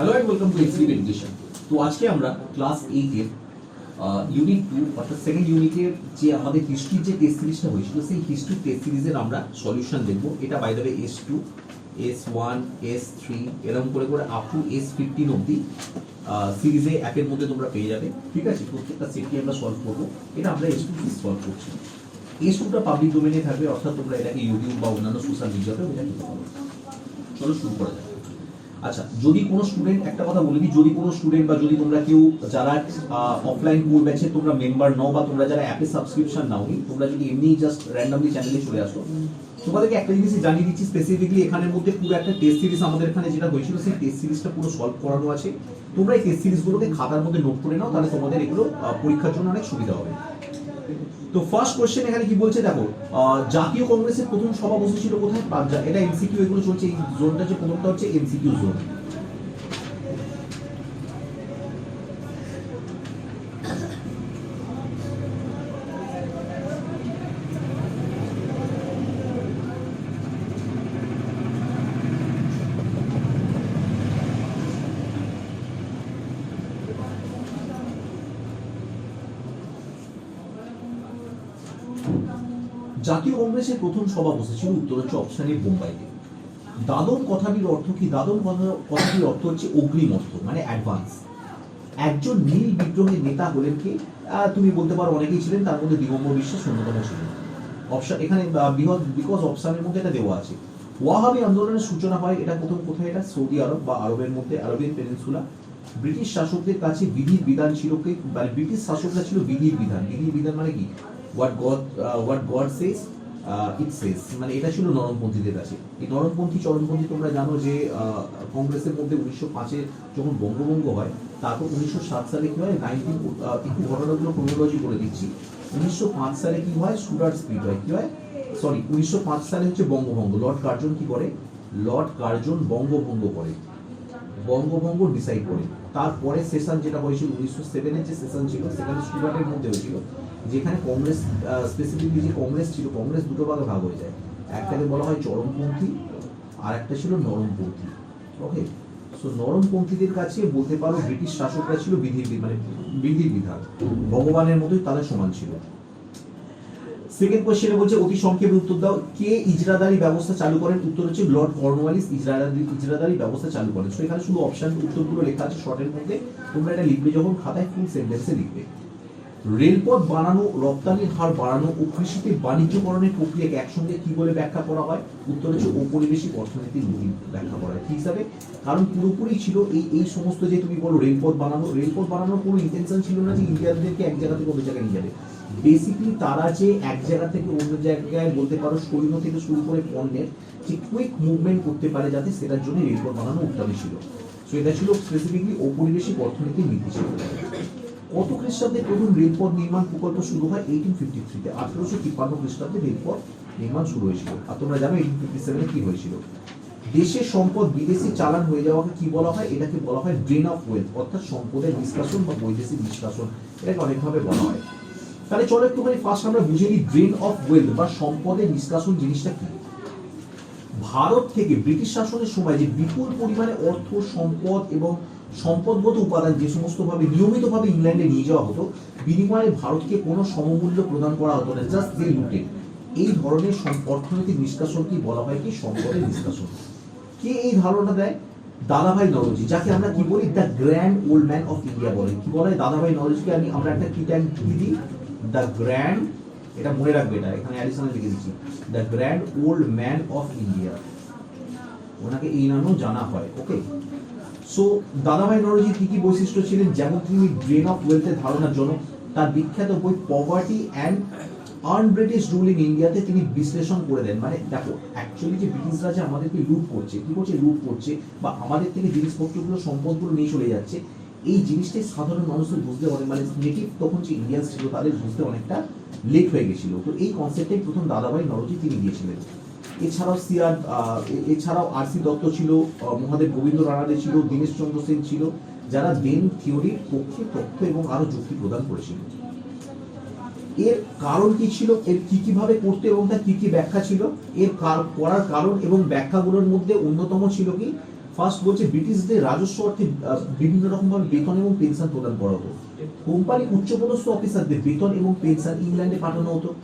Hello and welcome to এক্সিভ education তো আজকে আমরা ক্লাস এইটের ইউনিট টু অর্থাৎ সেকেন্ড ইউনিটের যে আমাদের হিস্ট্রির যে টেস্ট সিরিজটা হয়েছিল, সেই হিস্ট্রি টেস্ট সিরিজের আমরা সলিউশন দেখব। এটা by the S two S one S three এরকম করে করে আপ টু এস ফিফটিন অব্দি সিরিজে অ্যাপের মধ্যে তোমরা পেয়ে যাবে। ঠিক আছে? প্রত্যেকটা সেটটি আমরা সলভ করব। এটা আমরা এস টু সলভ করছি। এস টুটা পাবলিক ডোমেনে থাকবে, অর্থাৎ তোমরা এটাকে ইউটিউব বা অন্যান্য সোশ্যাল মিডিয়াতেও এটা চলো শুরু করা যাক। আচ্ছা যদি কোনো স্টুডেন্ট একটা কথা বলে দিই, যদি কোনো স্টুডেন্ট বা যদি তোমরা কেউ যারা অফলাইন কোর ব্যাচে তোমরা মেম্বার নাও বা তোমরা যারা অ্যাপে সাবস্ক্রিপশন নাওনি তোমরা যদি এমনি জাস্ট র্যান্ডমলি চ্যানেলে চলে আসো, তোমাদেরকে একটা জিনিস জানিয়ে দিচ্ছি স্পেসিফিকলি এখানের মধ্যে পুরো একটা টেস্ট সিরিজ আমাদের এখানে যেটা হয়েছিল, সেই টেস্ট সিরিজটা পুরো সলভ করানো আছে। তোমরা এই টেস্ট সিরিজগুলোকে খাতার মধ্যে নোট করে নাও, তাহলে তোমাদের এগুলো পরীক্ষার জন্য অনেক সুবিধা হবে। তো ফার্স্ট কোশ্চেন এখানে কি বলছে, দেখো জাতীয় কংগ্রেসের প্রথম সভা বসেছিল কোথায়? পাঞ্জাব এটা এমসিকিউ এগুলো চলছে, এই জোনটা যে প্রথমটা হচ্ছে এমসিকিউ জোন জাতীয় কংগ্রেসের প্রথম সভা বসেছিল উত্তরাঞ্চল অপশানে বোম্বাইতে। দাদন কথাটির অর্থ কি? দাদন কথাটির অর্থ হচ্ছে অগ্রিম অর্থ মানে অ্যাডভান্স একজন নীল বিদ্রোহের নেতা হলেন কি? তুমি বলতে পারো অনেকেই ছিলেন, তার মধ্যে দিগম্বর বিশ্বাস অন্যতম ছিলেন। অপশন এখানে বৃহৎ বিকজ অপশানের মধ্যে এটা দেওয়া আছে। ওয়াহাবি আন্দোলনের সূচনা হয়, এটা প্রথম কোথায়? এটা সৌদি আরব বা আরবের মধ্যে, আরবের পেনিনসুলা। ব্রিটিশ শাসকদের কাছে বিধির বিধান ছিল কি? মানে ব্রিটিশ শাসকরা ছিল বিধির বিধান। বিধির বিধান মানে কি? What God what God says it says মানে এটা ছিল নরমপন্থীদের কাছে। এই নরমপন্থী, চরমপন্থী তোমরা জানো যে কংগ্রেসের মধ্যে উনিশশো পাঁচে যখন বঙ্গভঙ্গ হয়, তারপর উনিশশো সাত সালে কি হয়, নাইনটিন একটু ঘটনাগুলো ক্রোনোলজি করে দিচ্ছি। উনিশশো পাঁচ সালে কি হয়, সুরাট স্পিড হয়। কি হয়? সরি উনিশশো পাঁচ সালে হচ্ছে বঙ্গভঙ্গ। লর্ড কার্জন কি করে? লর্ড কার্জন বঙ্গভঙ্গ করে। বঙ্গভঙ্গ ডিসাইড করে। তারপরে সেশন যেটা হয়েছিল উনিশশো সেভেনের যে সেশন ছিল, সেখানে সুরাটের মধ্যে হয়েছিল যেখানে কংগ্রেস স্পেসিফিকলি যে কংগ্রেস ছিল, কংগ্রেস দুটো ভাগে ভাগ হয়ে যায়। একটাকে বলা হয় চরমপন্থী আর একটা ছিল নরমপন্থী। ওকে সো নরমপন্থীদের কাছে বলতে পারো ব্রিটিশ শাসকরা ছিল বিধির বি- মানে বিধির বিধান। ভগবানের মতোই তাদের সমান ছিল। সেকেন্ড কোশ্চেনে বলছে, অতি সংক্ষেপে উত্তর দাও, কে ইজরাদারি ব্যবস্থা চালু করেন? উত্তর হচ্ছে লর্ড কর্নওয়ালিস, ইজরাদারি ইজরাদারি ব্যবস্থা চালু করেন। সো এখানে শুধু অপশন উত্তরগুলো লেখা আছে শর্টের মধ্যে। তোমরা এটা লিখবে যখন, খাতায় ফুল সেন্টেন্সে লিখবে। রেলপথ বানানো, রপ্তানির হার বাড়ানো ও কৃষিতে বাণিজ্যকরণের প্রক্রিয়াকে একসঙ্গে কি বলে ব্যাখ্যা করা হয়? উত্তর হচ্ছে ঔপনিবেশিক অর্থনীতির নীতি ব্যাখ্যা করা হয়। কি হিসাবে, কারণ পুরোপুরি ছিল এই এই সমস্ত যে তুমি বলো রেলপথ বানানো, রেলপথ বানানোর কোনো ইন্টেনশন ছিল না যে ইন্ডিয়ানদেরকে এক জায়গা থেকে অন্য জায়গায় নিয়ে যাবে। বেসিক্যালি তারা যে এক জায়গা থেকে অন্য জায়গায় বলতে পারো সৈন্য থেকে শুরু করে পণ্যের যে কুইক মুভমেন্ট করতে পারে যাতে সেটার জন্য রেলপথ বানানো উদ্যমী ছিল। সো এটা ছিল স্পেসিফিকলি ঔপনিবেশিক অর্থনীতির নীতি ছিল। কত খ্রিস্টাব্দে প্রথম রেলপথ নির্মাণ প্রকল্প শুরু হয়? এইটিন ফিফটি থ্রিতে আঠারোশো তিপ্পান্ন খ্রিস্টাব্দে রেলপথ নির্মাণ শুরু হয়েছিল। আর তোমরা জানো এইটিন ফিফটি সেভেনে কি হয়েছিল? দেশের সম্পদ চালান হয়ে যাওয়াকে কি বলা হয়? এটাকে বলা হয় ড্রেন অফ ওয়েলথ অর্থাৎ সম্পদের নিষ্কাশন বা বৈদেশিক নিষ্কাশন এটাকে অনেকভাবে বলা হয়। তাহলে চলো একটুখানি ফার্স্ট আমরা বুঝে নিই ড্রেন অফ ওয়েলথ বা সম্পদের নিষ্কাশন জিনিসটা কি? ভারত থেকে ব্রিটিশ শাসনের সময় যে বিপুল পরিমাণে অর্থ, সম্পদ এবং সম্পদগত উপাদান যে সমস্ত ভাবে নিয়মিতভাবে ইংল্যান্ডে নিয়ে যাওয়া হতো, বিনিময়ে ভারতকে কোনো সমমূল্য প্রদান করা হতো না জাস্ট দে লুটে এই ধরনের অর্থনৈতিক নিষ্কাশনকে বলা হয় কি? সম্পদের নিষ্কাশন। কে এই ধারণা দেয়? দাদাভাই নরজি, যাকে আমরা কি বলি? The grand old man of India বলে। কি বলে? দাদাভাই নরজিকে আমি, আমরা একটা কি ট্যাগ কি দিই। দ্য গ্র্যান্ড এটা মনে রাখবে এটা, এখানে অ্যাডিশনাল লিখে দিচ্ছি। The grand old man of India ওনাকে এই নামেও জানা হয় ওকে সো দাদাভাই নরজি কি কি বৈশিষ্ট্য ছিলেন যেমন তিনি ড্রেন অফ ওয়েলথের ধারণার জন্য তার বিখ্যাত বই poverty and un British rule in ইন্ডিয়াতে তিনি বিশ্লেষণ করে দেন। মানে দেখো অ্যাকচুয়ালি যে ব্রিটিশরা যে আমাদেরকে লুট করছে, কি করছে? লুট করছে বা আমাদের থেকে জিনিসপত্রগুলো সম্পদগুলো নিয়ে চলে যাচ্ছে, এই জিনিসটাই সাধারণ মানুষের বুঝতে অনেক মানে নেটিভ তখন যে ইন্ডিয়ান্স ছিল তাদের বুঝতে অনেকটা লেট হয়ে গেছিল। তো এই কনসেপ্টটাই প্রথম দাদাভাই নরজি তিনি দিয়েছিলেন। এছাড়াও সিআর এছাড়াও আর সি দত্ত ছিল মহাদেব গোবিন্দ রানাদে ছিল দীনেশ চন্দ্র সেন ছিল, যারা বেন থিওরির পক্ষে তথ্য এবং আরও যুক্তি প্রদান করেছিল। এর কারণ কি ছিল? এর কি কীভাবে করতে এবং তার কি কি ব্যাখ্যা ছিল? এর কার- করার কারণ এবং ব্যাখ্যাগুলোর মধ্যে অন্যতম ছিল কি? ফার্স্ট বলছে, ব্রিটিশদের রাজস্ব অর্থে বিভিন্ন রকম ভাবে বেতন এবং পেনশন প্রদান করা হতো। কোম্পানি উচ্চপদস্থ অফিসারদের বেতন এবং পেনশন ইংল্যান্ডে পাঠানো হতো।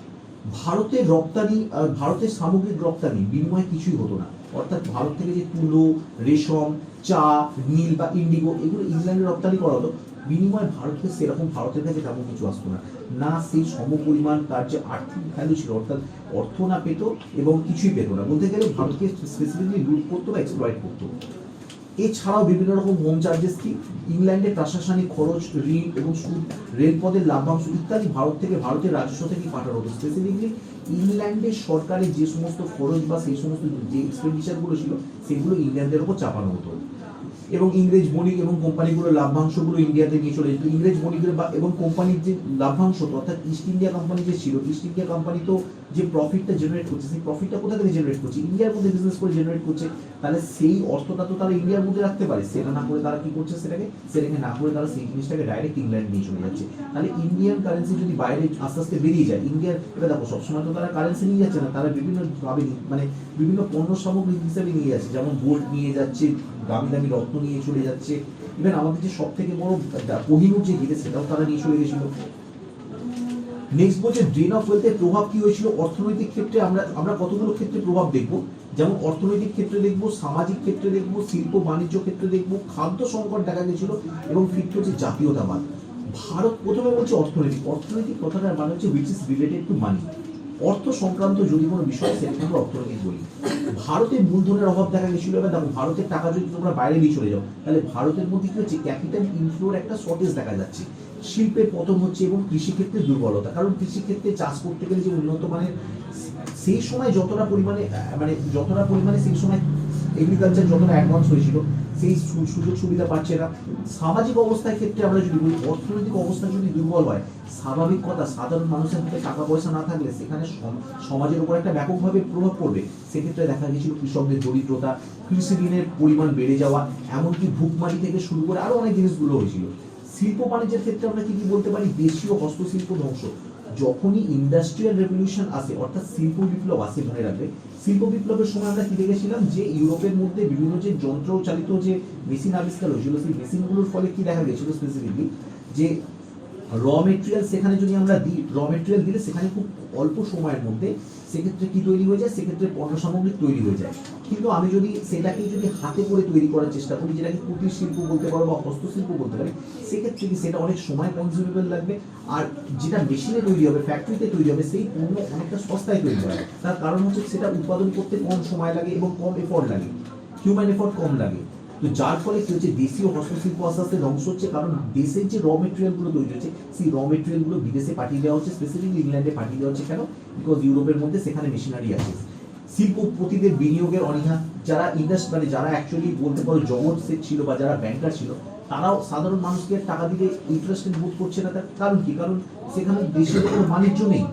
ভারতের রপ্তানি ভারতের সামগ্রিক রপ্তানি বিনিময়ে কিছুই হতো না। অর্থাৎ ভারত থেকে যে তুলো, রেশম, চা, নীল বা ইন্ডিগো এগুলো ইংল্যান্ডে রপ্তানি করা হতো, বিনিময়ে ভারতকে সেরকম ভারতের কাছে তেমন কিছু আসতো না। না সেই সম পরিমাণ তার যে আর্থিক ভ্যালু ছিল, অর্থাৎ অর্থ না পেত এবং কিছুই পেত না। বলতে গেলে ভারতকে স্পেসিফিকলি লুট করতো বা এক্সপ্লয়েট করতো। এছাড়াও বিভিন্ন রকম হোম চার্জেস কি? ইংল্যান্ডের প্রশাসনিক খরচ, ঋণ এবং সুদ, রেলপথের লাভ্যাংশ ইত্যাদি ভারত থেকে ভারতের রাজস্ব থেকে পাঠানো হতো। স্পেসিফিকলি ইংল্যান্ডের সরকারের যে সমস্ত খরচ বা সেই সমস্ত যে এক্সপেন্ডিচারগুলো ছিল, সেগুলো ইংল্যান্ডের উপর চাপানো হতো। এবং ইংরেজ বণিক এবং কোম্পানিগুলোর লাভ্যাংশগুলো ইন্ডিয়াতে নিয়ে চলে যেত ইংরেজ বণিকের বা, এবং কোম্পানির যে লাভ্যাংশ অর্থাৎ ইস্ট ইন্ডিয়া কোম্পানি যে ছিল ইস্ট ইন্ডিয়া কোম্পানি তো যে প্রফিটটা জেনারেট করছে, সেই প্রফিটটা কোথা থেকে জেনারেট করছে? ইন্ডিয়ার মধ্যে বিজনেস করে জেনারেট করছে। তাহলে সেই অর্থটা তো তারা ইন্ডিয়ার মধ্যে রাখতে পারে। সেটা না করে তারা কি করছে? সেটাকে সেটাকে না করে তারা সেই জিনিসটাকে ডাইরেক্ট ইংল্যান্ড নিয়ে চলে যাচ্ছে। তাহলে ইন্ডিয়ান কারেন্সি যদি বাইরে আস্তে আস্তে বেরিয়ে যায় ইন্ডিয়ার এটা দেখো, সবসময় তো তারা কারেন্সি নিয়ে যাচ্ছে না, তারা বিভিন্নভাবে মানে বিভিন্ন পণ্য সামগ্রী হিসেবে নিয়ে যাচ্ছে। যেমন গোল্ড নিয়ে যাচ্ছে দামি দামি রত্ন নিয়ে চলে যাচ্ছে। ইভেন আমাদের যে সব থেকে বড় কোহিনুর যে হিরে সেটাও তারা নিয়ে চলে গেছিল। নেক্সট বলছে ড্রেন অফ ওয়েলথের প্রভাব কি হয়েছিল? অর্থনৈতিক ক্ষেত্রে আমরা আমরা কতগুলো ক্ষেত্রে প্রভাব দেখব? যেমন অর্থনৈতিক ক্ষেত্রে দেখব, সামাজিক ক্ষেত্রে দেখব, শিল্প, বাণিজ্য ক্ষেত্রে দেখব, খাদ্য সংকট দেখা গেছিল এবং ফিরতে হচ্ছে জাতীয়তাবাদ। ভারত প্রথমে বলছে অর্থনৈতিক। অর্থনৈতিক কথাটার মানে হচ্ছে which is related to money অর্থ সংক্রান্ত যদি কোনো বিষয় সেটাকে আমরা অর্থনৈতিক বলি। ভারতে মূলধনের অভাব দেখা গেছিল এবার দেখো ভারতের টাকা যদি তোমরা বাইরে নিয়ে চলে যাও, তাহলে ভারতের মধ্যে কি হচ্ছে? ক্যাপিটাল ইনফ্লোর একটা শর্টেজ দেখা যাচ্ছে। শিল্পের পতন হচ্ছে এবং কৃষিক্ষেত্রে দুর্বলতা। কারণ কৃষিক্ষেত্রে চাষ করতে গেলে যে উন্নত মানের সেই সময় যতটা পরিমাণে মানে যতটা পরিমাণে সেই সময় এগ্রিকালচার যতটা অ্যাডভান্স হয়েছিল, সেই সুযোগ সুবিধা পাচ্ছে না। সামাজিক অবস্থার ক্ষেত্রে আমরা যদি বলি, অর্থনৈতিক অবস্থা যদি দুর্বল হয়, স্বাভাবিক কথা, সাধারণ মানুষের হাতে টাকা পয়সা না থাকলে সেখানে সম- সমাজের উপর একটা ব্যাপকভাবে প্রভাব পড়বে। সেক্ষেত্রে দেখা গেছিল কৃষকদের দরিদ্রতা কৃষি ঋণের পরিমাণ বেড়ে যাওয়া, এমনকি ভুকমারি থেকে শুরু করে আরও অনেক জিনিসগুলো হয়েছিল। শিল্প বাণিজ্যের ক্ষেত্রে আমরা কি কি বলতে পারি? দেশীয় হস্তশিল্প ধ্বংস। যখনই ইন্ডাস্ট্রিয়াল রেভলিউশন আসে, অর্থাৎ শিল্প বিপ্লব আসে মনে রাখবে, শিল্প বিপ্লবের সময় আমরা কি দেখেছিলাম? যে ইউরোপের মধ্যে বিভিন্ন যে যন্ত্র চালিত যে মেশিন আবিষ্কার হয়েছিল, সেই মেশিনগুলোর ফলে কি দেখা গেছিল স্পেসিফিকলি যে র মেটেরিয়াল সেখানে যদি আমরা দিই র মেটেরিয়াল দিলে সেখানে খুব অল্প সময়ের মধ্যে সেক্ষেত্রে কি তৈরি হয়ে যায়? সেক্ষেত্রে পণ্য সামগ্রী তৈরি হয়ে যায়। কিন্তু আমি যদি সেটাকে যদি হাতে করে তৈরি করার চেষ্টা করি, যেটাকে কুটির শিল্প বলতে পারো বা হস্তশিল্প বলতে পারি, সেক্ষেত্রে কি সেটা অনেক সময় কনজিউমেবল লাগবে? আর যেটা মেশিনে তৈরি হবে ফ্যাক্টরিতে তৈরি হবে, সেই পণ্য অনেকটা সস্তায় তৈরি হয়। তার কারণ হচ্ছে সেটা উৎপাদন করতে কম সময় লাগে এবং কম এফোর্ট লাগে। হিউম্যান এফোর্ট কম লাগে। তো যার ফলে কি হচ্ছে, দেশীয় হস্তশিল্প আস্তে আস্তে ধ্বংস হচ্ছে, কারণ দেশের যে র মেটেরিয়ালগুলো তৈরি হচ্ছে, সেই র মেটেরিয়ালগুলো বিদেশে পাঠিয়ে দেওয়া হচ্ছে স্পেসিফিকলি ইংল্যান্ডে পাঠিয়ে দেওয়া হচ্ছে কেন? বিকজ ইউরোপের মধ্যে সেখানে মেশিনারি আছে। শিল্পপতিদের বিনিয়োগের অনীহা, যারা ইন্ডাস্ট্রি মানে যারা অ্যাকচুয়ালি বলতে পারো জগৎ সেট ছিল বা যারা ব্যাংকার ছিল, তারাও সাধারণ মানুষকে টাকা দিতে ইন্টারেস্টেড বোধ করছে না। তার কারণ কি? কারণ সেখানে দেশের কোনো বাণিজ্য নেই।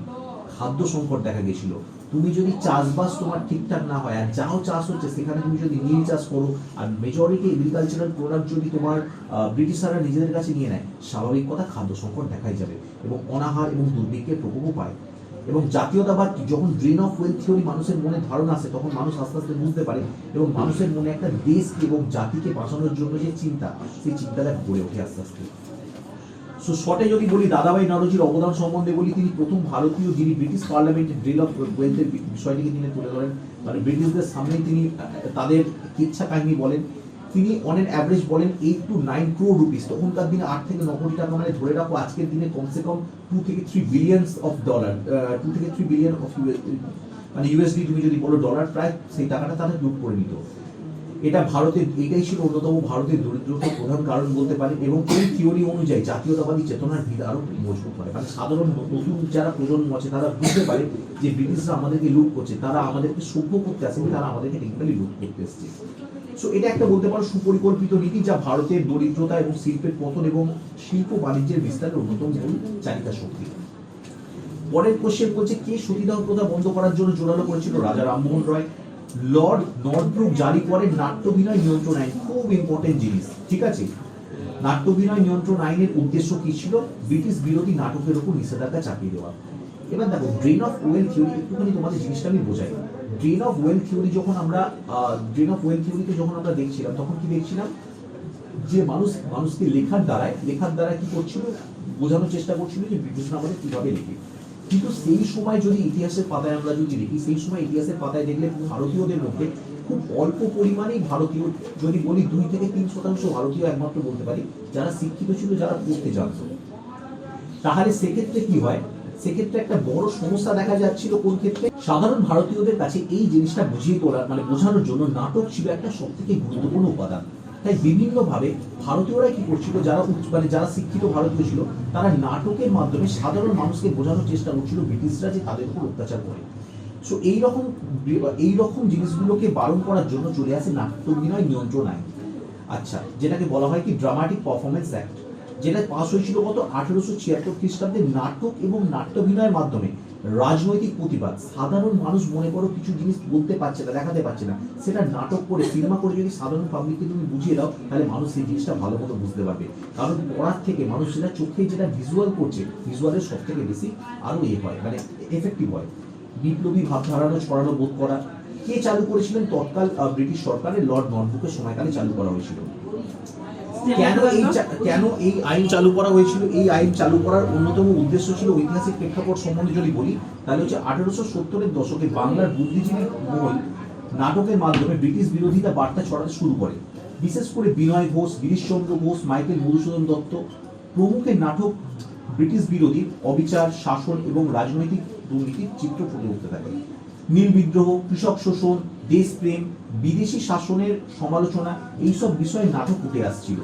খাদ্য সংকট দেখা গেছিল তুমি যদি চাষবাস তোমার ঠিকঠাক না হয় আর যাও চাষ হচ্ছে, সেখানে তুমি যদি নীল চাষ করো, আর মেজরিটি এগ্রিকালচারাল প্রোডাক্ট যদি তোমার ব্রিটিশাররা নিজেদের কাছে নিয়ে নেয়, স্বাভাবিক কথা খাদ্য সংকট দেখাই যাবে এবং অনাহার এবং দুর্ভিক্ষের প্রকোপও পায়। এবং জাতীয়তাবাদ যখন ড্রেন অফ ওয়েলথ থিওরি মানুষের মনে ধারণা আসে, তখন মানুষ আস্তে আস্তে বুঝতে পারে এবং মানুষের মনে একটা দেশ এবং জাতিকে বাঁচানোর জন্য যে চিন্তা, সেই চিন্তাটা গড়ে ওঠে আস্তে আস্তে। সো শর্টে যদি বলি, দাদাভাই নরজির অবদান সম্বন্ধে বলি, তিনি প্রথম ভারতীয় যিনি ব্রিটিশ পার্লামেন্টে ড্রিল অফ ওয়েলথের বিষয়টিকে তিনি তুলে ধরেন। মানে ব্রিটিশদের সামনে তিনি তাদের কিচ্ছা কাহিনী বলেন। তিনি অন অ্যাভারেজ বলেন eight to nine crore rupees তখনকার দিনে আট থেকে ন কোটি টাকা মানে ধরে রাখো, আজকের দিনে কমসে কম টু থেকে three billions of dollar two থেকে থ্রি বিলিয়ন অফ ইউএস মানে ইউএসডি তুমি যদি বলো ডলার প্রায় সেই টাকাটা তারা লুট করে নিত। এটা ভারতের, এটাই ছিল অন্যতম ভারতের দরিদ্রতার প্রধান কারণ বলতে পারি এবং এই থিওরি অনুযায়ী জাতীয়তাবাদী চেতনার ভিত আরও মজবুত হয়। মানে সাধারণ নতুন যারা প্রজন্ম আছে, তারা বুঝতে পারে যে ব্রিটিশরা আমাদেরকে লুট করছে, তারা আমাদেরকে সভ্য করতে আসেনি, তারা আমাদেরকে টেকনিক্যালি লুট করতে এসছে। সো এটা একটা বলতে পারো সুপরিকল্পিত নীতি যা ভারতের দরিদ্রতা এবং শিল্পের পতন এবং শিল্প বাণিজ্যের বিস্তারের অন্যতম মূল চালিকা শক্তি পরের কোশ্চেন বলছে, কে সতীদাহ প্রথা বন্ধ করার জন্য জোরালো করেছিল? রাজা রামমোহন রয়। লর্ড নর্থব্রুক জারি করেন নাট্যভিনয় নিয়ন্ত্রণ আইন, খুব ইম্পর্টেন্ট জিনিস, ঠিক আছে? নাট্যভিনয় নিয়ন্ত্রণ আইনের উদ্দেশ্য কি ছিল? ব্রিটিশ বিরোধী নাটকের উপর নিষেধাজ্ঞা চাপিয়ে দেওয়া। এবার দেখো ড্রেন অফ ওয়েল থিওরি একটুখানি তোমাদের জিনিসটা আমি বোঝাই। ড্রেন অফ ওয়েল থিওরি যখন আমরা ড্রেন অফ ওয়েল থিওরিতে যখন আমরা দেখছিলাম, তখন কি দেখছিলাম? যে মানুষ, মানুষকে লেখার দ্বারায়, লেখার দ্বারা কি করছিল? বোঝানোর চেষ্টা করছিল যে ব্রিটিশরা আমাদের কীভাবে লেখে। কিন্তু সেই সময় যদি ইতিহাসের পাতায় আমরা যদি দেখি, সেই সময় ইতিহাসের পাতায় দেখলে ভারতীয়দের মধ্যে খুব অল্প পরিমাণেই ভারতীয়, যদি বলি দুই থেকে তিন শতাংশ ভারতীয় একমাত্র বলতে পারি, যারা শিক্ষিত ছিল, যারা পড়তে জানতো। তাহলে সেক্ষেত্রে কি হয়? সেক্ষেত্রে একটা বড় সমস্যা দেখা যাচ্ছিল কোন ক্ষেত্রে? সাধারণ ভারতীয়দের কাছে এই জিনিসটা বুঝিয়ে তোলার মানে বোঝানোর জন্য নাটক ছিল একটা সব থেকে গুরুত্বপূর্ণ উপাদান। তাই বিভিন্নভাবে ভারতীয়রা কি করছিল, যারা মানে যারা শিক্ষিত ভারতীয় ছিল, তারা নাটকের মাধ্যমে সাধারণ মানুষকে বোঝানোর চেষ্টা করছিল, ব্রিটিশরা যে তাদের উপর অত্যাচার করে। সো এইরকম এইরকম জিনিসগুলোকে বারণ করার জন্য চলে আসে নাট্যবিনয় নিয়ন্ত্রণ আইন আচ্ছা যেটাকে বলা হয় কি ড্রামাটিক পারফরমেন্স অ্যাক্ট যেটা পাস হয়েছিল গত আঠেরোশো ছিয়াত্তর খ্রিস্টাব্দে নাটক এবং নাট্যভিনয়ের মাধ্যমে। রাজনৈতিক প্রতিবাদ। সাধারণ মানুষ মনে করো কিছু জিনিস বলতে পারছে না, দেখাতে পারছে না। সেটা নাটক করে, সিনেমা করে যদি সাধারণ পাবলিককে তুমি বুঝিয়ে দাও, তাহলে মানুষ সেই জিনিসটা ভালো মতো বুঝতে পারবে। কারণ পড়ার থেকে মানুষ সেটা চোখে যেটা ভিজুয়াল করছে ভিজুয়ালের সব থেকে বেশি আরও এ হয় মানে এফেক্টিভ হয়। বিপ্লবী ভাবধারানো ছড়ানো, বোধ করা। কে চালু করেছিলেন? তৎকাল ব্রিটিশ সরকারের লর্ড নটবুকের সময়কালে চালু করা হয়েছিল। কেন এই কেন এই আইন চালু করা হয়েছিল? এই আইন চালু করার অন্যতম উদ্দেশ্য ছিল ঐতিহাসিক প্রেক্ষাপট সম্বন্ধে যদি বলি তাহলে হচ্ছে আঠারোশো সত্তরের দশকে বাংলার বুদ্ধিজীবী মহল নাটকের মাধ্যমে ব্রিটিশ বিরোধিতা বার্তা ছড়াতে শুরু করে। বিশেষ করে বিনয় ঘোষ গিরিশচন্দ্র ঘোষ মাইকেল মধুসূদন দত্ত প্রমুখের নাটক ব্রিটিশ বিরোধী অবিচার শাসন এবং রাজনৈতিক দুর্নীতির চিত্র ফুটে উঠতে থাকে। নীল বিদ্রোহ কৃষক শোষণ দেশপ্রেম, বিদেশি শাসনের সমালোচনা, এইসব বিষয়ে নাটক উঠে আসছিল।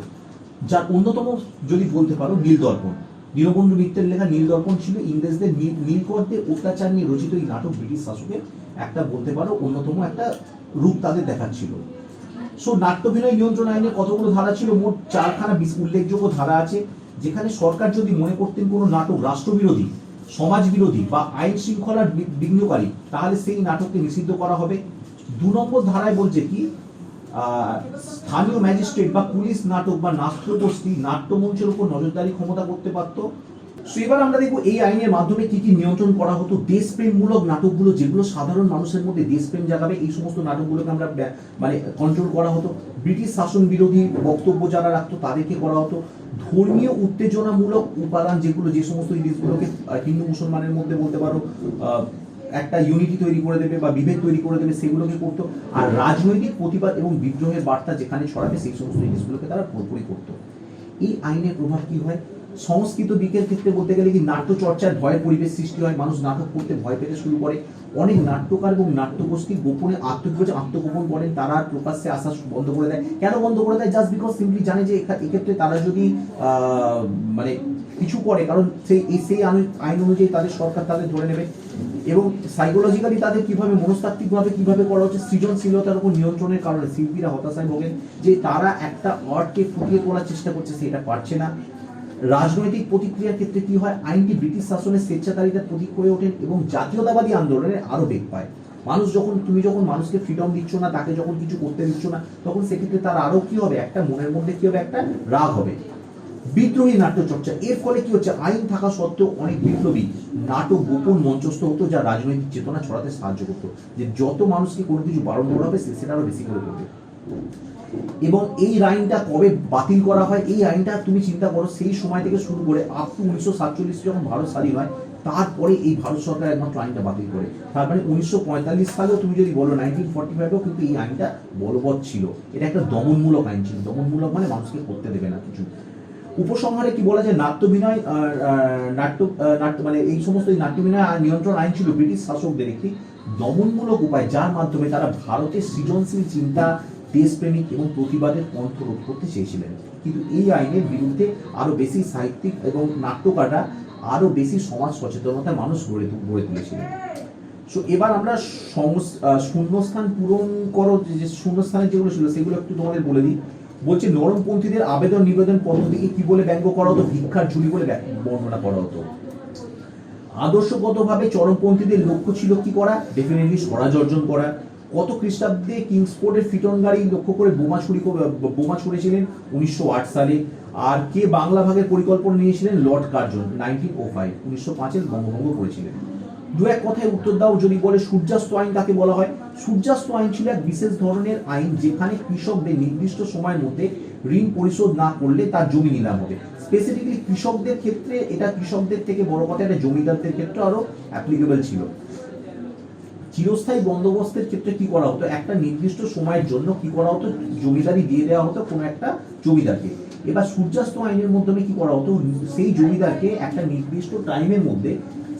যার অন্যতম যদি বলতে পারো নীল দর্পণ দীনবন্ধু মিত্রের লেখা নীল দর্পণ ছিল ইংরেজদের নীল- নীলকরদের অত্যাচার নিয়ে রচিত এই নাটক ব্রিটিশ শাসকের একটা বলতে পারো অন্যতম একটা রূপ তাদের দেখাচ্ছিল। সো নাট্যভিনয় নিয়ন্ত্রণ আইনে কতগুলো ধারা ছিল? মোট চারখানা উল্লেখযোগ্য ধারা আছে, যেখানে সরকার যদি মনে করতেন কোনো নাটক রাষ্ট্রবিরোধী সমাজ বিরোধী বা আইন শৃঙ্খলার বিঘ্নকারী, তাহলে সেই নাটককে নিষিদ্ধ করা হবে। দু নম্বর ধারায় বলছে কি স্থানীয় ম্যাজিস্ট্রেট বা পুলিশ নাটক বা নাট্যগোষ্ঠী নাট্যমঞ্চের উপর নজরদারি ক্ষমতা করতে পারতো। সো এবার আমরা দেখব এই আইনের মাধ্যমে কি কি নিয়ন্ত্রণ করা হতো। দেশপ্রেমমূলক নাটকগুলো যেগুলো সাধারণ মানুষের মধ্যে দেশপ্রেম জাগাবে এই সমস্ত নাটকগুলোকে আমরা মানে কন্ট্রোল করা হতো। ব্রিটিশ শাসন বিরোধী বক্তব্য যারা রাখতো তাদেরকে করা হতো। ধর্মীয় উত্তেজনামূলক উপাদান যেগুলো যে সমস্ত জিনিসগুলোকে হিন্দু মুসলমানের মধ্যে বলতে পারো আহ, একটা ইউনিটি তৈরি করে দেবে বা বিভেদ তৈরি করে দেবে, সেগুলোকে করতো। আর রাজনৈতিক প্রতিবাদ এবং বিদ্রোহের বার্তা যেখানে ছড়াবে, সেই সমস্ত জিনিসগুলোকে তারা পুরোপুরি করতো। এই আইনের প্রভাব কি হয়? সংস্কৃত দিকের ক্ষেত্রে বলতে গেলে কি নাট্য চর্চার ভয়ের পরিবেশ সৃষ্টি হয়, মানুষ নাটক করতে ভয় পেতে শুরু করে। অনেক নাট্যকার এবং নাট্যগোষ্ঠী গোপনে আত্মবিশ্বাস, আত্মগোপন করেন, তারা প্রকাশ্যে আসা বন্ধ করে দেয়। কেন বন্ধ করে দেয়? জাস্ট বিকজ সিম্পলি জানে যে এক্ষেত্রে তারা যদি মানে কিছু করে কারণ সেই সেই আইন অনুযায়ী তাদের সরকার তাদের ধরে নেবে। এবং সাইকোলজিক্যালি তাদের কীভাবে মনস্তাত্ত্বিকভাবে, কীভাবে করা হচ্ছে, সৃজনশীলতার উপর নিয়ন্ত্রণের কারণে শিল্পীরা হতাশায় ভোগেন যে তারা একটা আর্টকে ফুটিয়ে তোলার চেষ্টা করছে, সেটা পারছে না। রাজনৈতিক প্রতিক্রিয়ার ক্ষেত্রে কি হয়? আইনটি ব্রিটিশ শাসনের স্বেচ্ছাচারিতার প্রতীক হয়ে ওঠেন এবং জাতীয়তাবাদী আন্দোলনের আরও বেগ পায়। মানুষ যখন, তুমি যখন মানুষকে ফ্রিডম দিচ্ছ না, তাকে যখন কিছু করতে দিচ্ছ না, তখন সেক্ষেত্রে তার আরও কি হবে? একটা মনের মধ্যে কি হবে? একটা রাগ হবে। বিদ্রোহী নাট্যচর্চা এর ফলে কি হচ্ছে? আইন থাকা সত্ত্বেও অনেক বিপ্লবী নাটক গোপন মঞ্চস্থ হতো, যা রাজনৈতিক চেতনা ছড়াতে সাহায্য করতো। যে যত মানুষকে কোনো কিছু বারণ করা হবে সেটা আরও বেশি করে করবে। এবং এই আইনটা কবে বাতিল করা হয়? এই আইনটা তুমি চিন্তা করো, সেই সময় থেকে শুরু করে আপ টু উনিশশো সাতচল্লিশ যখন ভারত স্বাধীন হয়, তারপরে এই ভারত সরকার একমাত্র আইনটা বাতিল করে। তার মানে উনিশশো পঁয়তাল্লিশ সালেও তুমি যদি বলো নাইনটিন ফর্টি ফাইভেও কিন্তু এই আইনটা বলবৎ ছিল। এটা একটা দমনমূলক আইন ছিল। দমনমূলক মানে মানুষকে করতে দেবে না কিছু। উপসংহারে কি বলা যায় আহ, নাট্য নাট্য মানে এই সমস্ত আইন নিয়ন্ত্রণ আইন ছিল ব্রিটিশ শাসকদের একটি দমনমূলক উপায় যার মাধ্যমে তারা ভারতের সৃজনশীল চিন্তা দেশপ্রেমিক এবং প্রতিবাদের কণ্ঠ রোধ করতে চেয়েছিলেন। কিন্তু এই আইনের বিরুদ্ধে আরও বেশি সাহিত্যিক এবং নাট্যকাররা আরও বেশি সমাজ সচেতনতা মানুষ গড়ে গড়ে তুলেছিলেন। সো এবার আমরা শূন্যস্থান পূরণ করো যে শূন্যস্থানের যেগুলো ছিল সেগুলো একটু তোমাদের বলে দিই। বলছে নরমপন্থীদের আবেদন নিবেদন পদ্ধতিকে কি বলে ব্যঙ্গ করা হতো? ভিক্ষার ঝুলি বলে বর্ণনা করা হতো। আদর্শগতভাবে চরমপন্থীদের লক্ষ্য ছিল কি করা? ডেফিনেটলি স্বরাজ অর্জন করা। কত খ্রিস্টাব্দে কিংসপোর্টের ফিটন গাড়ি লক্ষ্য করে বোমা ছুরি বোমা ছুড়েছিলেন উনিশশো আট সালে। আর কে বাংলা ভাগের পরিকল্পনা নিয়েছিলেন? Lord Curzon nineteen o five উনিশশো পাঁচের বঙ্গভঙ্গ করেছিলেন। দু এক কথায় উত্তর দাও যদি বলে সূর্যাস্ত আইন কাকে বলা হয়? সূর্যাস্ত আইন ছিল এক বিশেষ ধরনের আইন যেখানে কৃষকদের নির্দিষ্ট সময়ের মধ্যে ঋণ পরিশোধ না করলে তার জমি নিলাম হবে। স্পেসিফিকলি কৃষকদের ক্ষেত্রে এটা কৃষকদের থেকে বড় কথা, এটা জমিদারদের ক্ষেত্রে আরও অ্যাপ্লিকেবল ছিল। চিরস্থায়ী বন্দোবস্তের ক্ষেত্রে কি করা হতো? একটা নির্দিষ্ট সময়ের জন্য কি করা হতো? জমিদারি দিয়ে দেওয়া হতো কোনো একটা জমিদারকে। এবার সূর্যাস্ত আইনের মাধ্যমে কি করা হতো? সেই জমিদারকে একটা নির্দিষ্ট টাইমের মধ্যে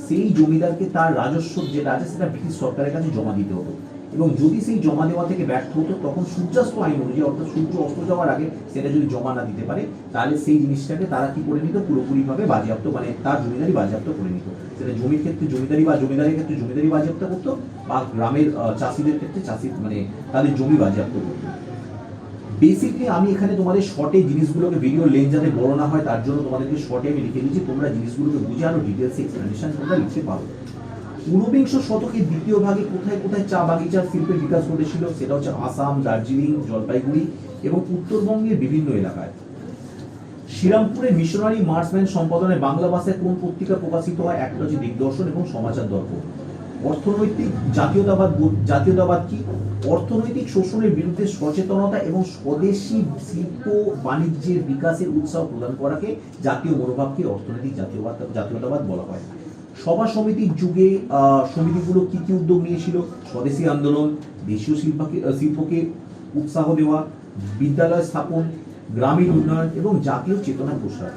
সেই জমিদারকে তার রাজস্ব যেটা আছে সেটা ব্রিটিশ সরকারের কাছে জমা দিতে হতো। এবং যদি সেই জমা দেওয়া থেকে ব্যর্থ হতো, তখন সূর্যাস্ত আইন অনুযায়ী, অর্থাৎ সূর্য অস্ত যাওয়ার আগে সেটা যদি জমা না দিতে পারে, তাহলে সেই জিনিসটাকে তারা কি করে নিত? পুরোপুরিভাবে বাজেয়াপ্ত মানে তার জমিদারি বাজেয়াপ্ত করে নিত। সেটা জমির ক্ষেত্রে জমিদারি বা জমিদারের ক্ষেত্রে জমিদারি বাজেয়াপ্ত করতো, বা গ্রামের চাষিদের ক্ষেত্রে চাষি মানে তাদের জমি বাজেয়াপ্ত করতো। বেসিকলি আমি এখানে তোমাদের শর্টে জিনিসগুলোকে ভিডিও লেন যাতে বড় না হয়, তার জন্য তোমাদেরকে শর্টে আমি লিখে দিচ্ছি তোমরা জিনিসগুলোকে বুঝে আরও ডিটেলস এক্সপ্লেনেশন তোমরা লিখতে পারো। ঊনবিংশ শতকের দ্বিতীয় ভাগে কোথায় কোথায় চা বাগিচার শিল্পের বিকাশ ঘটেছিল, সেটা হচ্ছে আসাম, দার্জিলিং, জলপাইগুড়ি এবং উত্তরবঙ্গের বিভিন্ন এলাকায়। শ্রীরামপুরের মিশনারি মার্সম্যান সম্পাদনে বাংলা ভাষায় কোন পত্রিকা প্রকাশিত হয়, একটা হচ্ছে দিগদর্শন এবং সমাচার দর্পণ। অর্থনৈতিক জাতীয়তাবাদ জাতীয়তাবাদ কি? অর্থনৈতিক শোষণের বিরুদ্ধে সচেতনতা এবং স্বদেশি শিল্প বাণিজ্যের বিকাশের উৎসাহ প্রদান করাকে জাতীয় মনোভাবকে অর্থনৈতিক জাতীয়বাদ, জাতীয়তাবাদ বলা হয়। সভা সমিতির যুগে সমিতিগুলো কি কি উদ্যোগ নিয়েছিল? স্বদেশী আন্দোলন, দেশীয় শিল্পকে শিল্পকে উৎসাহ দেওয়া, বিদ্যালয় স্থাপন, গ্রামীণ উন্নয়ন এবং জাতীয় চেতনা প্রসার।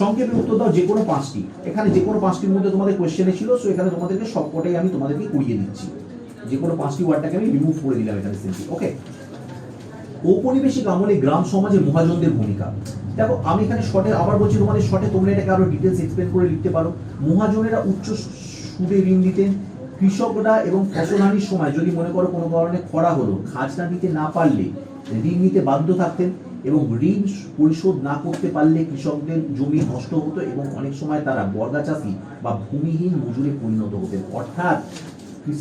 সংক্ষেপে উত্তর দাও যে কোনো পাঁচটি। এখানে যে কোনো পাঁচটির মধ্যে তোমাদের কোয়েশ্চেনে ছিল সো এখানে তোমাদেরকে সবকটাই আমি তোমাদেরকে করিয়ে দিচ্ছি। যে কোনো পাঁচটি ওয়ার্ডটাকে আমি রিমুভ করে দিলাম এখানে সিম্পলি ওকে ঔপনিবেশিক আমলে গ্রাম সমাজে মহাজনদের ভূমিকা। দেখো, আমি এখানে শর্টে আবার বলছি, তোমাদের শর্টে তোমরা এটাকে আরও ডিটেলস এক্সপ্লেন করে লিখতে পারো। মহাজনেরা উচ্চ সুদে ঋণ দিতেন, কৃষকরা এবং ফসলহানির সময় যদি মনে করো কোনো কারণে খরা হলো, খাজনা দিতে না পারলে ঋণ নিতে বাধ্য থাকতেন এবং ঋণ পরিশোধ না করতে পারলে কৃষকদের জমি নষ্ট হতো এবং অনেক সময় তারা বর্গা চাষি বা ভূমিহীন মজুরে পরিণত হতেন। অর্থাৎ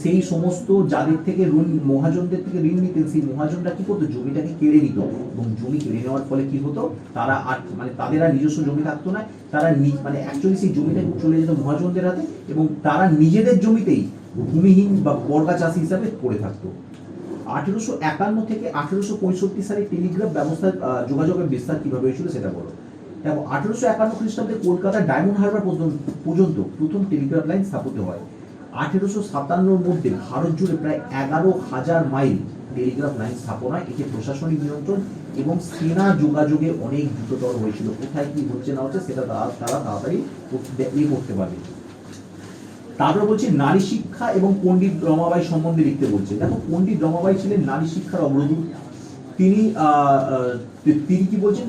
সেই সমস্ত যাদের থেকে ঋণ, মহাজনদের থেকে ঋণ নিতেন, সেই মহাজনরা কি করতো? জমিটাকে কেড়ে নিত। এবং জমি কেড়ে নেওয়ার ফলে কি হতো? তারা আর মানে তাদের আর নিজস্ব জমি থাকতো না। তারা মানে অ্যাকচুয়ালি সেই জমিটা চলে যেত মহাজনদের হাতে এবং তারা নিজেদের জমিতেই ভূমিহীন বা বর্গা চাষি হিসাবে পড়ে থাকতো। আঠেরোশো একান্ন থেকে আঠেরোশো পঁয়ষট্টি সালে টেলিগ্রাফ ব্যবস্থার যোগাযোগের বিস্তার কীভাবে হয়েছিল সেটা বলো। দেখো, আঠেরোশো একান্ন খ্রিস্টাব্দে কলকাতার ডায়মন্ড হারবার পর্যন্ত প্রথম টেলিগ্রাফ লাইন স্থাপিত হয়। আঠেরোশো সাতান্নর মধ্যে ভারত জুড়ে প্রায় এগারো হাজার মাইল টেলিগ্রাফ লাইন স্থাপনায় এতে প্রশাসনিক নিয়ন্ত্রণ এবং সেনা যোগাযোগে অনেক দ্রুততর হয়েছিল। কোথায় কি হচ্ছে না হচ্ছে সেটা তারা তারা তাড়াতাড়ি ইয়ে করতে পারবে। তারপরে বলছি নারী শিক্ষা এবং পণ্ডিত রমাবাই সম্বন্ধে লিখতে বলছে। দেখো, পণ্ডিত রমাবাই ছিলেন নারী শিক্ষার অগ্রদূত। তিনি তিনি কি বলছেন?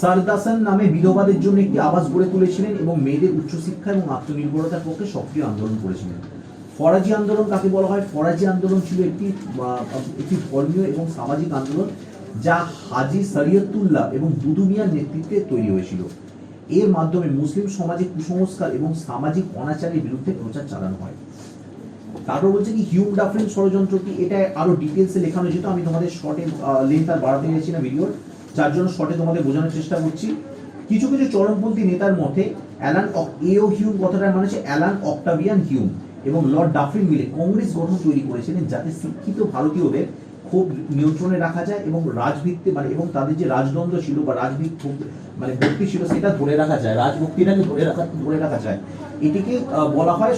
সারদাসান নামে বিধবাদের জন্য একটি আবাস গড়ে তুলেছিলেন এবং মেয়েদের উচ্চশিক্ষা এবং আত্মনির্ভরতার পক্ষে সক্রিয় আন্দোলন করেছিলেন। ফরাজি আন্দোলন কাকে বলা হয়? ফরাজি আন্দোলন ছিল একটি একটি ধর্মীয় এবং সামাজিক আন্দোলন যা হাজি শরিয়তুল্লাহ এবং দুদু মিয়ার নেতৃত্বে তৈরি হয়েছিল। এর মাধ্যমে মুসলিম সমাজে কুসংস্কার এবং সামাজিক অনাচারের বিরুদ্ধে প্রচার চালানো হয়। তারপর বলছে কি হিউম ডাফরিন ষড়যন্ত্র কি এটা আরও ডিটেলসে লেখানো যেত আমি তোমাদের শর্টে লেন্থ আর বাড়াতে গেছি না ভিডিওর যার জন্য শর্টে তোমাদের বোঝানোর চেষ্টা করছি। কিছু কিছু চরমপন্থী নেতার মতে, অ্যালান এও হিউম কথাটার মানে হচ্ছে অ্যালান অক্টাভিয়ান হিউম এবং লর্ড ডাফরিন মিলে কংগ্রেস গঠন তৈরি করেছিলেন যাতে শিক্ষিত ভারতীয়দের খুব নিয়ন্ত্রণে রাখা যায় এবং রাজভিত্তি মানে এবং তাদের যে রাজদ্বন্দ্ব ছিল বা রাজভিত্তি মানে ভক্তি ছিল সেটা ধরে রাখা যায়, রাজভক্তিটাকে ধরে রাখা ধরে রাখা যায়। এটিকে বলা হয়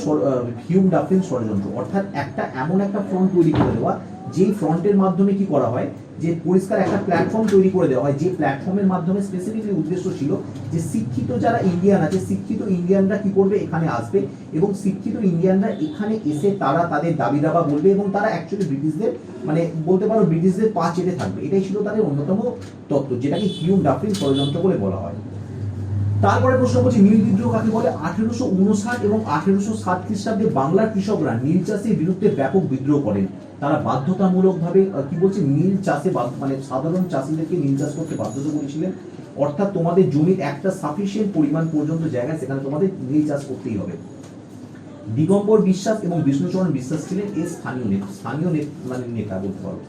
হিউম ডাফরিন ষড়যন্ত্র। অর্থাৎ একটা এমন একটা ফ্রন্ট তৈরি করে দেওয়া যেই ফ্রন্টের মাধ্যমে কি করা হয়, যে পরিষ্কার একটা প্ল্যাটফর্ম তৈরি করে দেওয়া হয়, যে প্ল্যাটফর্মের মাধ্যমে স্পেসিফিকলি উদ্দেশ্য ছিল যে শিক্ষিত যারা ইন্ডিয়ান আছে, শিক্ষিত ইন্ডিয়ানরা কি করবে, এখানে আসবে এবং শিক্ষিত ইন্ডিয়ানরা এখানে এসে তারা তাদের দাবি দাবা বলবে এবং তারা অ্যাকচুয়ালি ব্রিটিশদের মানে বলতে পারো ব্রিটিশদের পা চেটে থাকবে। এটাই ছিল তাদের অন্যতম তত্ত্ব, যেটাকে হিউম ডাফরিন ষড়যন্ত্র বলে বলা হয়। তারপরে প্রশ্ন করছি, নীল বিদ্রোহ কাকে বলে? আঠেরোশো উনষাট এবং আঠেরোশো সাত খ্রিস্টাব্দে বাংলার কৃষকরা নীল চাষের বিরুদ্ধে ব্যাপক বিদ্রোহ করেন। তারা বাধ্যতামূলকভাবে কি বলছে, নীল চাষে মানে সাধারণ চাষিদেরকে নীল চাষ করতে বাধ্যতা করেছিলেন। অর্থাৎ তোমাদের জমির একটা সাফিসিয়েন্ট পরিমাণ পর্যন্ত জায়গায় সেখানে তোমাদের নীল চাষ করতেই হবে। দিগম্বর বিশ্বাস এবং বিষ্ণুচরণ বিশ্বাস ছিলেন এর স্থানীয় নেতা, স্থানীয় মানে নেতা বলতে পারো।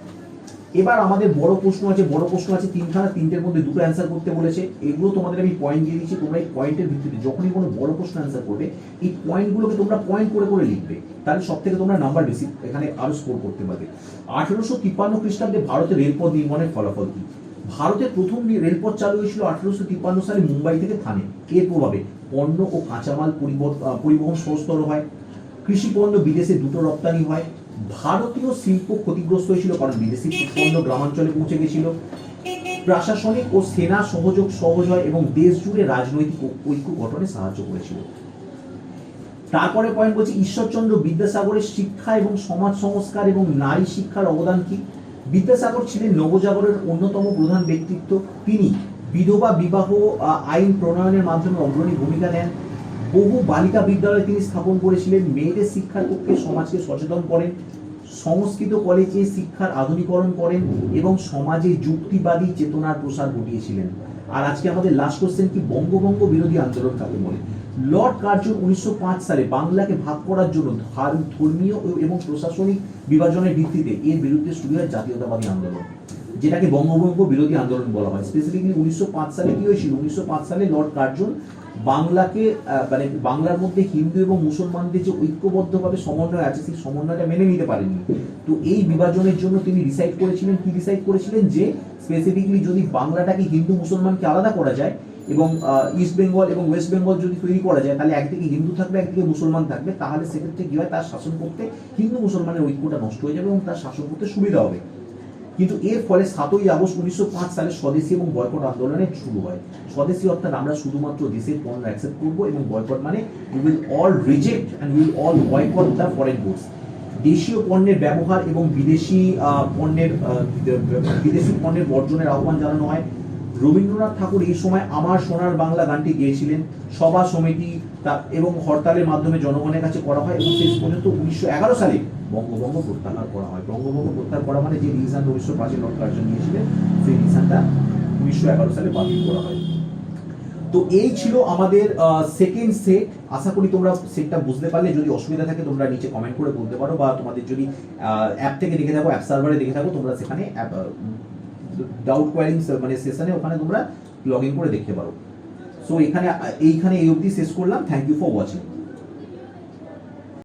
এবার আমাদের বড় প্রশ্ন আছে, বড় প্রশ্ন আছে, তিনখানা, তিনটের মধ্যে দুটো অ্যান্সার করতে বলেছে। এগুলো তোমাদের আমি পয়েন্ট দিয়ে দিচ্ছি, তোমরা এই পয়েন্টের ভিত্তিতে, যখনই কোনো বড় প্রশ্ন অ্যান্সার করবে, এই পয়েন্টগুলোকে তোমরা পয়েন্ট করে করে লিখবে। তাহলে সব থেকে তোমরা নাম্বার বেশি, এখানে আরও স্কোর করতে পারবে। আঠেরোশো তিপ্পান্ন খ্রিস্টাব্দে ভারতের রেলপথ নির্মাণের ফলাফল কি? ভারতের প্রথম রেলপথ চালু হয়েছিল আঠেরোশো তিপ্পান্ন সালে মুম্বাই থেকে থানে। এর প্রভাবে পণ্য ও কাঁচামাল পরিবহন পরিবহন সহজতর হয়, কৃষি পণ্য বিদেশে দ্রুত রপ্তানি হয়, ভারতীয় শিল্প ক্ষতিগ্রস্ত হয়েছিল কারণ বিদেশি পণ্য গ্রামাঞ্চলে পৌঁছে গেছিল। প্রশাসনিক ও সেনা সহযোগ সহজ হয় এবং দেশ জুড়ে রাজনৈতিক ঐক্য গঠনে সাহায্য করেছিল। তারপরে পয়েন্ট বলছি ঈশ্বরচন্দ্র বিদ্যাসাগরের শিক্ষা এবং সমাজ সংস্কার এবং নারী শিক্ষার অবদান কি? বিদ্যাসাগর ছিলেন নবজাগরের অন্যতম প্রধান ব্যক্তিত্ব। তিনি বিধবা বিবাহ আইন প্রণয়নের মাধ্যমে অগ্রণী ভূমিকা নেন। বহু বালিকা বিদ্যালয় তিনি স্থাপন করেছিলেন। মেয়েদের শিক্ষার পক্ষে সমাজকে সচেতন করেন, সংস্কৃত কলেজে শিক্ষার আধুনিকরণ করেন এবং সমাজে যুক্তিবাদী চেতনার প্রসার ঘটিয়েছিলেন। আর আজকে আমাদের লাস্ট কোশ্চেন কি? বঙ্গভঙ্গ বিরোধী আন্দোলন কাকে বলে? লর্ড কার্জন উনিশশো পাঁচ সালে বাংলাকে ভাগ করার জন্য ধর্মীয় এবং প্রশাসনিক বিভাজনের ভিত্তিতে এর বিরুদ্ধে শুরু হয় জাতীয়তাবাদী আন্দোলন, যেটাকে বঙ্গভঙ্গ বিরোধী আন্দোলন বলা হয়। স্পেসিফিকলি উনিশশো সালে কি হয়েছিল? উনিশশো সালে লর্ড কার্জন বাংলাকে মানে বাংলার মধ্যে হিন্দু এবং মুসলমানদের যে ঐক্যবদ্ধভাবে সমন্বয় আছে, সেই সমন্বয়টা মেনে নিতে পারেনি তো এই বিভাজনের জন্য তিনি ডিসাইড করেছিলেন, কি ডিসাইড করেছিলেন যে স্পেসিফিকলি যদি বাংলাটাকে হিন্দু মুসলমানকে আলাদা করা যায় এবং ইস্ট বেঙ্গল এবং ওয়েস্ট বেঙ্গল যদি তৈরি করা যায়, তাহলে একদিকে হিন্দু থাকবে, একদিকে মুসলমান থাকবে, তাহলে সেক্ষেত্রে কি হয়? তার শাসন করতে হিন্দু মুসলমানের ঐক্যটা নষ্ট হয়ে যাবে এবং তার শাসন করতে সুবিধা হবে। কিন্তু এর ফলে সাতই আগস্ট উনিশশো পাঁচ সালে স্বদেশী এবং বয়কট আন্দোলনের শুরু হয়। স্বদেশী অর্থাৎ আমরা শুধুমাত্র দেশের পণ্য অ্যাকসেপ্ট করব এবং বয়কট মানে we will all reject and will all boycott the foreign goods দেশীয় পণ্যের ব্যবহার এবং বিদেশি পণ্যের বিদেশি পণ্যের বর্জনের আহ্বান জানানো হয়। রবীন্দ্রনাথ ঠাকুর এই সময় আমার সোনার বাংলা গানটি গেয়েছিলেন। সভা সমিতি এবং হরতালের মাধ্যমে জনগণের কাছে করা হয় এবং শেষ পর্যন্ত উনিশশো এগারো সালে বঙ্গভঙ্গ প্রত্যাহার করা হয়। বঙ্গভঙ্গ প্রত্যাহার করা মানে যে রিজান উনিশশো পাঁচে লর্ড কার্জন নিয়েছিলেন সেই রিজানটা উনিশশো এগারো সালে বাতিল করা হয়। তো এই ছিল আমাদের সেকেন্ড সেট আশা করি তোমরা সেটটা বুঝতে পারলে। যদি অসুবিধা থাকে তোমরা নিচে কমেন্ট করে বলতে পারো বা তোমাদের যদি অ্যাপ থেকে দেখে থাকো অ্যাপ সার্ভারে দেখে থাকো, তোমরা সেখানে ডাউট কোয়ারিং মানে সেশনে ওখানে তোমরা লগ ইন করে দেখতে পারো। সো এখানে, এইখানে এই অবধি শেষ করলাম। Thank you for watching